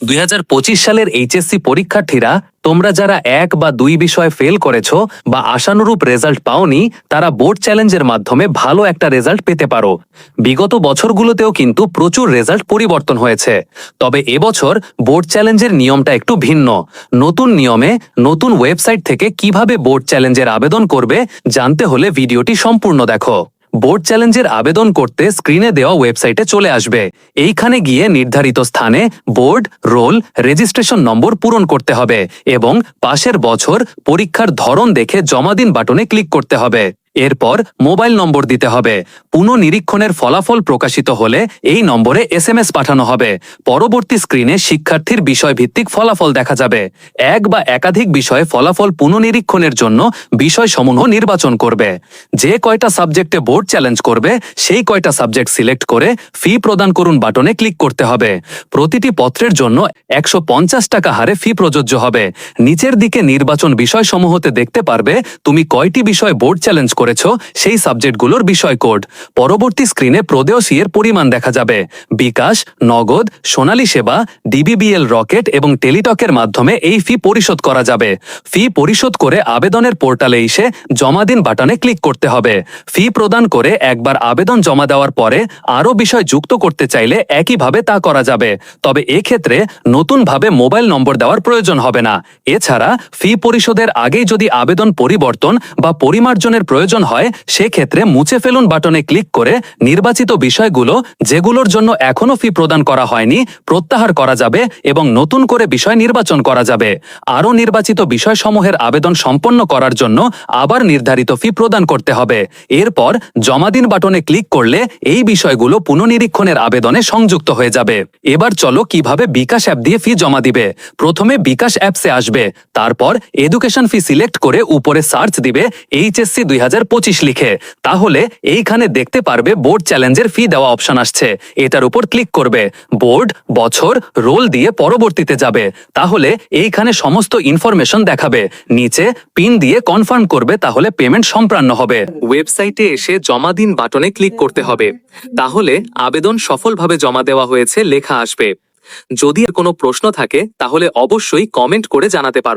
দুই হাজার পঁচিশ সালের এইচএসসি পরীক্ষার্থীরা, তোমরা যারা এক বা দুই বিষয়ে ফেল করেছ বা আশানুরূপ রেজাল্ট পাওনি, তারা বোর্ড চ্যালেঞ্জের মাধ্যমে ভালো একটা রেজাল্ট পেতে পারো। বিগত বছরগুলোতেও কিন্তু প্রচুর রেজাল্ট পরিবর্তন হয়েছে। তবে এবছর বোর্ড চ্যালেঞ্জের নিয়মটা একটু ভিন্ন। নতুন নিয়মে নতুন ওয়েবসাইট থেকে কীভাবে বোর্ড চ্যালেঞ্জের আবেদন করবে, জানতে হলে ভিডিওটি সম্পূর্ণ দেখো। বোর্ড চ্যালেঞ্জের আবেদন করতে স্ক্রিনে দেওয়া ওয়েবসাইটে চলে আসবে। এইখানে গিয়ে নির্ধারিত স্থানে বোর্ড, রোল, রেজিস্ট্রেশন নম্বর পূরণ করতে হবে এবং পাশের বছর পরীক্ষার ধরন দেখে জমা দিন বাটনে ক্লিক করতে হবে। এরপর মোবাইল নম্বর দিতে হবে। পুনঃনিরীক্ষণের ফলাফল প্রকাশিত হলে এই নম্বরে এসএমএস পাঠানো হবে। পরবর্তী স্ক্রিনে শিক্ষার্থীর বিষয়ভিত্তিক ফলাফল দেখা যাবে। এক বা একাধিক বিষয়ে ফলাফল পুনঃনিরীক্ষণের জন্য বিষয়সমূহ নির্বাচন করবে। যে কয়টা সাবজেক্টে বোর্ড চ্যালেঞ্জ করবে, সেই কয়টা সাবজেক্ট সিলেক্ট করে ফি প্রদান করুন বাটনে ক্লিক করতে হবে। প্রতিটি পত্রের জন্য একশো পঞ্চাশ টাকা হারে ফি প্রযোজ্য হবে। নিচের দিকে নির্বাচন বিষয় বিষয়সমূহতে দেখতে পারবে তুমি কয়টি বিষয় বোর্ড চ্যালেঞ্জ করেছ, সেই সাবজেক্টগুলোর বিষয় কোড। পরবর্তী স্ক্রিনে প্রদেয়সী পরিমাণ দেখা যাবে। বিকাশ, নগদ, সোনালী সেবা, ডিবিবিএল রকেট এবং টেলিটকের মাধ্যমে এই ফি পরিশোধ করা যাবে। ফি পরিশোধ করে আবেদনের পোর্টালে এসে জমা দিন বাটনে ক্লিক করতে হবে। ফি প্রদান করে একবার আবেদন জমা দেওয়ার পরে আরও বিষয় যুক্ত করতে চাইলে একইভাবে তা করা যাবে। তবে এক্ষেত্রে নতুনভাবে মোবাইল নম্বর দেওয়ার প্রয়োজন হবে না। এছাড়া ফি পরিশোধের আগেই যদি আবেদন পরিবর্তন বা পরিমার্জনের প্রয়োজন হয়, সেক্ষেত্রে মুছে ফেলুন বাটনে ক্লিক করে নির্বাচিত বিষয়গুলো, যেগুলোর জন্য এখনও ফি প্রদান করা হয়নি, প্রত্যাহার করা যাবে এবং নতুন করে বিষয় নির্বাচন করা যাবে। আরও নির্বাচিত বিষয়সমূহের আবেদন সম্পন্ন করার জন্য আবার নির্ধারিত ফি প্রদান করতে হবে। এরপর জমা দিন বাটনে ক্লিক করলে এই বিষয়গুলো পুনঃনিরীক্ষণের আবেদনে সংযুক্ত হয়ে যাবে। এবার চলো কীভাবে বিকাশ অ্যাপ দিয়ে ফি জমা দিবে। প্রথমে বিকাশ অ্যাপসে আসবে, তারপর এডুকেশন ফি সিলেক্ট করে উপরে সার্চ দিবে, এইচএসসি দুই লিখে। তাহলে এইখানে দেখতে পারবে বোর্ড চ্যালেঞ্জের ফি দেওয়া অপশন আসছে। এটার উপর ক্লিক করবে। বোর্ড বছর রোল দিয়ে পরবর্তীতে যাবে। তাহলে এইখানে সমস্ত ইনফরমেশন দেখাবে। নিচে পিন দিয়ে কনফার্ম করবে, তাহলে পেমেন্ট সম্প্রান্ন হবে। ওয়েবসাইটে এসে জমা দিন বাটনে ক্লিক করতে হবে। তাহলে আবেদন সফলভাবে জমা দেওয়া হয়েছে, লেখা আসবে। যদি কোনো প্রশ্ন থাকে, তাহলে অবশ্যই কমেন্ট করে জানাতে পারো।